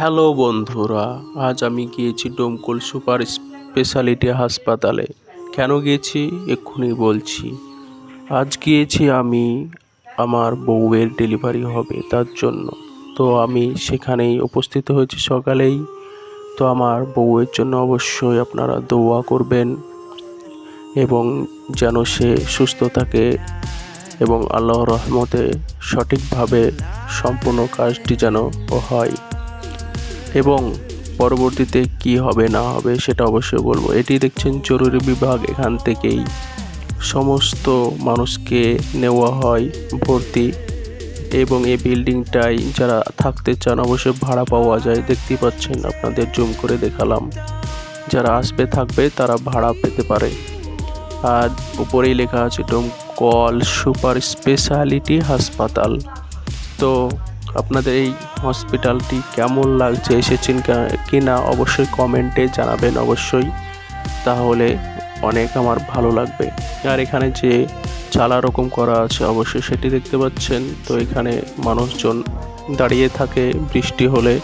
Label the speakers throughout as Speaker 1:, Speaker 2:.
Speaker 1: Hello বন্ধুরা, আজ আমি গিয়েছি ডোমকল সুপার স্পেশালিটি হাসপাতালে। কেন গিয়েছি? এক্ষুনি বলছি। আজ গিয়েছি আমি, আমার বউয়ের ডেলিভারি হবে তার জন্য। তো আমি সেখানেই উপস্থিত হয়েছি সকালেই। তো আমার বউয়ের জন্য অবশ্যই আপনারা দোয়া করবেন এবং যেন সে সুস্থ থাকে এবং আল্লাহর রহমতে সঠিকভাবে সম্পূর্ণ কাজটি যেন হয়। এবং পরবর্তীতে কি হবে, না হবে সেটা অবশ্যই বলব। এটি দেখছেন জরুরি বিভাগ, এখান থেকেই সমস্ত মানুষকে নেওয়া হয় ভর্তি এবং এই বিল্ডিংটাই যারা থাকতে চান অবশ্যই ভাড়া পাওয়া যায়। দেখতেই পাচ্ছেন আপনাদের জুম করে দেখালাম। যারা আসবে, থাকবে, তারা ভাড়া পেতে পারে। আর উপরেই লেখা আছে ডোমকল সুপার স্পেশালিটি হাসপাতাল। তো আপনাদের এই হসপিটালটি কেমন লাগছে এসেছেন কা- কি না অবশ্যই কমেন্টে জানাবেন অবশ্যই। তাহলে অনেক আমার ভালো লাগবে। আর এখানে যে চালা রকম করা আছে অবশ্যই সেটি দেখতে পাচ্ছেন। তো এখানে মানুষজন দাঁড়িয়ে থাকে বৃষ্টি হলে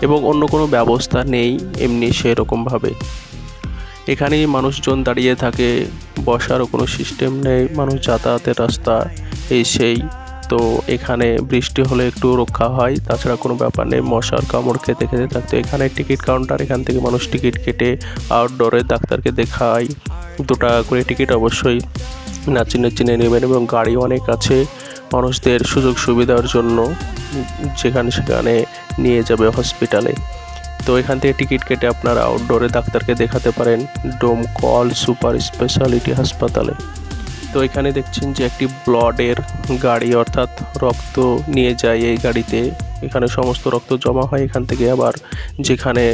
Speaker 1: এবং অন্য কোনো ব্যবস্থা নেই এমনি সেরকমভাবে। এখানেই মানুষজন দাঁড়িয়ে থাকে, বসারও কোনো সিস্টেম নেই, মানুষ যাতায়াতের রাস্তা এই সেই। তো এখানে বৃষ্টি হলে একটু রক্ষা হয়, তাছাড়া কোনো ব্যাপার নেই, মশার কামড় খেতে খেতে থাকতো। এখানে টিকিট কাউন্টার, এখান থেকে মানুষ টিকিট কেটে আউটডোরে ডাক্তারকে দেখায়। দু টাকা করে টিকিট অবশ্যই নাচিনে চিনে নেবেন এবং গাড়ি অনেক আছে মানুষদের সুযোগ সুবিধার জন্য, যেখানে সেখানে নিয়ে যাবে হসপিটালে তো এখান থেকে টিকিট কেটে আপনারা আউটডোরে ডাক্তারকে দেখাতে পারেন ডোমকল সুপার স্পেশালিটি হাসপাতালে তো এখানে দেখছেন যে একটি ব্লডের গাড়ি অর্থাৎ রক্ত নিয়ে যায় এই গাড়িতে। এখানে সমস্ত রক্ত জমা হয় এখান থেকে। আবার যেখানে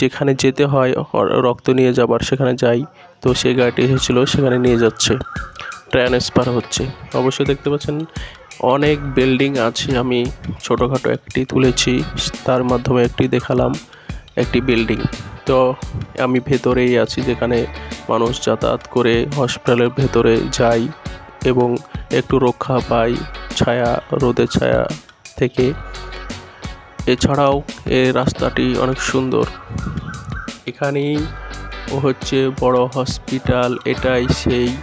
Speaker 1: যেখানে যেতে হয় রক্ত নিয়ে যাবার সেখানে যাই। তো সেই গাড়িটি এসেছিল, সেখানে নিয়ে যাচ্ছে। ট্রান্সফার হচ্ছে। অবশ্যই দেখতে পাচ্ছেন, অনেক বিল্ডিং আছে। আমি ছোটোখাটো একটি তুলেছি, তার মাধ্যমে একটি দেখালাম, একটি বিল্ডিং। তো আমি ভেতরেই আছি যেখানে মানুষ যাতায়াত করে হসপিটালের ভেতরে যাই এবং একটু রক্ষা পাই ছায়া, রোদের ছায়া থেকে। এছাড়াও এ রাস্তাটি অনেক সুন্দর। এখানেই হচ্ছে বড় হসপিটাল, এটাই সেই।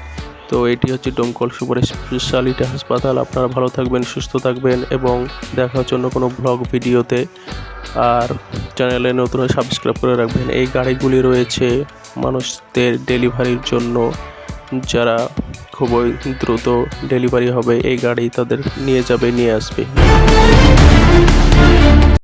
Speaker 1: তো এটি হচ্ছে ডোমকল সুপার স্পেশালিটি হাসপাতাল। আপনারা ভালো থাকবেন, সুস্থ থাকবেন এবং দেখার জন্য কোনো ব্লগ ভিডিওতে। আর চ্যানেলে নতুন সাবস্ক্রাইব করে রাখবেন। এই গাড়িগুলি রয়েছে মানুষদের ডেলিভারির জন্য। যারা খুবই দ্রুত ডেলিভারি হবে, এই গাড়ি তাদের নিয়ে যাবে, নিয়ে আসবে।